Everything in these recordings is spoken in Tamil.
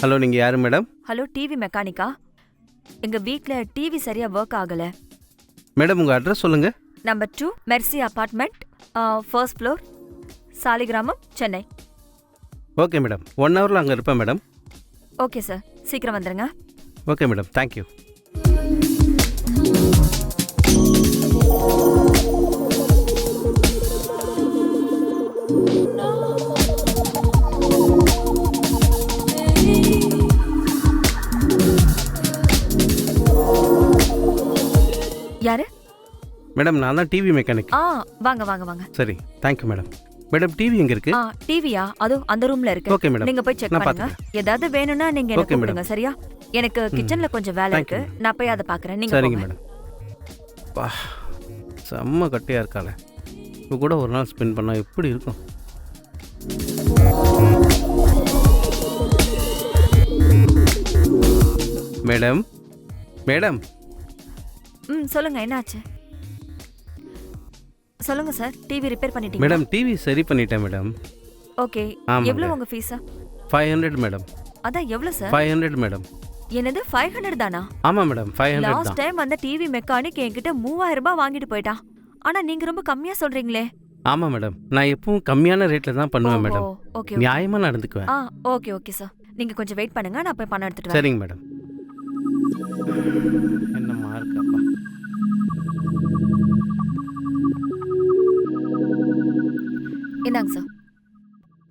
ஹலோ நீங்கள் யார் மேடம் ஹலோ டிவி மெக்கானிக்கா எங்க வீட்ல டிவி சரியா ஒர்க் ஆகல. மேடம் உங்கள் அட்ரஸ் சொல்லுங்கள் number two Mercy apartment first floor Saligramam Chennai. Okay madam one ஹவரில் அங்கே இருப்பேன் மேடம் ஓகே சார் சீக்கிரம் வந்துருங்க. ஓகே மேடம் தேங்க்யூ யாரு? மேடம் நான் தான் டிவி மெக்கானிக் ஆ வாங்க வாங்க வாங்க. சரி தேங்க்யூ மேடம். மேடம் டிவி எங்கே இருக்கு? ஆ டிவியா அதோ அந்த ரூம்ல இருக்கு. Okay madam. நீங்க போய் செக் நான் பண்ணுங்க. ஏதாவது வேணும்னா நீங்க எனக்கு madam. கூப்பிடுங்க சரியா? எனக்கு கிச்சன்ல கொஞ்சம் வேலை Thank you, இருக்கு நான் போய் அதை பாக்குறேன் நீங்க சரிங்க போங்க. மேடம். பா செம்ம கட்டையாக இருக்காளே. இப்போ கூட ஒரு நாள் ஸ்பெண்ட் பண்ணால் எப்படி இருக்கும்? Madam madam. ம் சொல்லுங்க என்னாச்சு? சொல்லுங்க சார். டிவி ரிப்பேர் பண்ணிட்டீங்க மேடம் டிவி சரி பண்ணிட்டேன் மேடம். ஓகே ஆமாங்க. எவ்வளவு உங்க ஃபீஸா ஃபைவ் ஹண்ட்ரட் மேடம். அதான் எவ்வளவு சார்? Five hundred madam. என்னது ஃபைவ் ஹண்ட்ரட் தானா? ஆமாம் மேடம் ஃபைவ் ஹண்ட்ரட் லாஸ்ட் தான் டைம் அந்த டிவி மெக்கானிக் என்கிட்ட மூவாயிரம் ரூபாய் வாங்கிட்டு போயிட்டான். ஆனா நீங்க ரொம்ப கம்மியா சொல்றீங்களே. ஆமாம் மேடம். நான் எப்பவும் கம்மியான ரேட்டில் தான் பண்ணுவேன் மேடம். ஓகே நியாயமாக நடந்துக்குவேன். ஆ ஓகே ஓகே சார். நீங்க கொஞ்சம் வெயிட் பண்ணுங்க நான் போய் பணம் எடுத்துட்டு வரேன். சரிங்க மேடம். என்னம்மா இருக்கப்பா? இந்தாங்க சார்.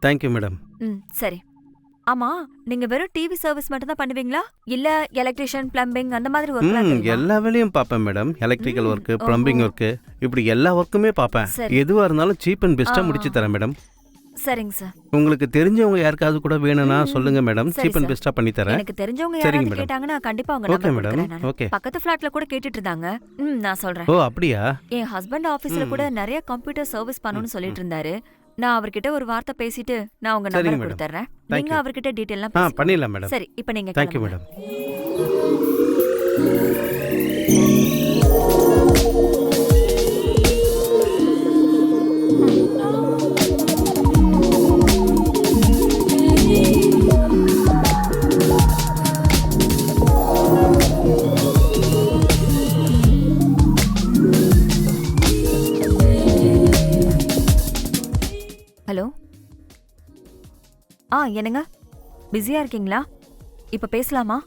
தேங்க்யூ மேடம் ம் சரி. ஆமா நீங்க வெறும் டிவி சர்வீஸ் மட்டும் தான் பண்ணுவீங்களா? இல்ல எலக்ட்ரிஷியன் பிளம்பிங் அந்த மாதிரி ஒர்க் எல்லா வேலையும் பார்ப்பேன் மேடம் எலக்ட்ரிக்கல் ஓஹோ. ப்ளம்பிங் ஒர்க்கு இப்படி எல்லா ஒர்க்குமே பார்ப்பேன். சரி. எதுவாக இருந்தாலும் சீப் அண்ட் பெஸ்ட்டாக ஆ, முடிச்சு தரேன் மேடம் சரிங்க சார் உங்களுக்கு தெரிஞ்சவங்க யாருக்காவது கூட வேணும்னா சொல்லுங்க மேடம் சீப் அண்ட். பெஸ்ட்டாக பண்ணி தரேன் எனக்கு தெரிஞ்சவங்க சரிங்க, யாராவது madam. கேட்டாங்கன்னா கண்டிப்பா அவங்க ஓகே நம்பர் மேடம் கொடுக்குறேன். ஓகே பக்கத்து ஃபிளாட்ல கூட கேட்டுட்டு இருந்தாங்க ம் நான் சொல்றேன் ஓ அப்படியா என் ஹஸ்பண்ட் ஆபீஸ்ல. கூட நிறைய கம்ப்யூட்டர் சர்வீஸ் பண்ணணும்னு ம், சொல்லிட்டு இருந்தாரு நான் அவர்கிட்ட ஒரு வார்த்தை பேசிட்டு நான் உங்க சரிங்க, நம்பர் madam. கொடுத்துறேன் Thank நீங்க you. அவர்கிட்ட டீடைல்லாம் ஆ பண்ணிடலாம் மேடம் சரி இப்போ நீங்க தேங்க்யூ கிளம்புங்க. மேடம் ஆ என்னங்க? பிஸியா இருக்கீங்களா? இப்ப பேசலாமா?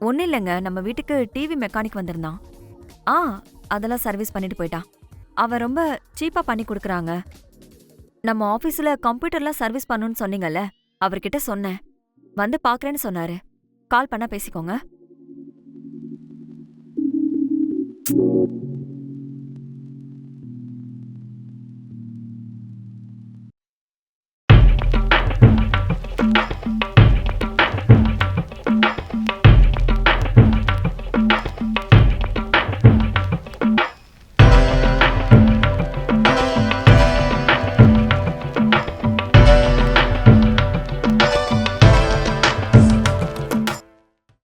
ஒன்றும் இல்லைங்க. நம்ம வீட்டுக்கு டிவி மெக்கானிக் வந்திருந்தான். ஆ அதெல்லாம் சர்வீஸ் பண்ணிட்டு போயிட்டான். அவன் ரொம்ப சீப்பா பண்ணி கொடுக்குறாங்க. நம்ம ஆஃபீஸில் கம்ப்யூட்டர்லாம் சர்வீஸ் பண்ணணும்னு சொன்னீங்கல்ல அவர்கிட்ட சொன்னேன். வந்து பார்க்குறேன்னு சொன்னாரு. கால் பண்ணா பேசிக்கோங்க.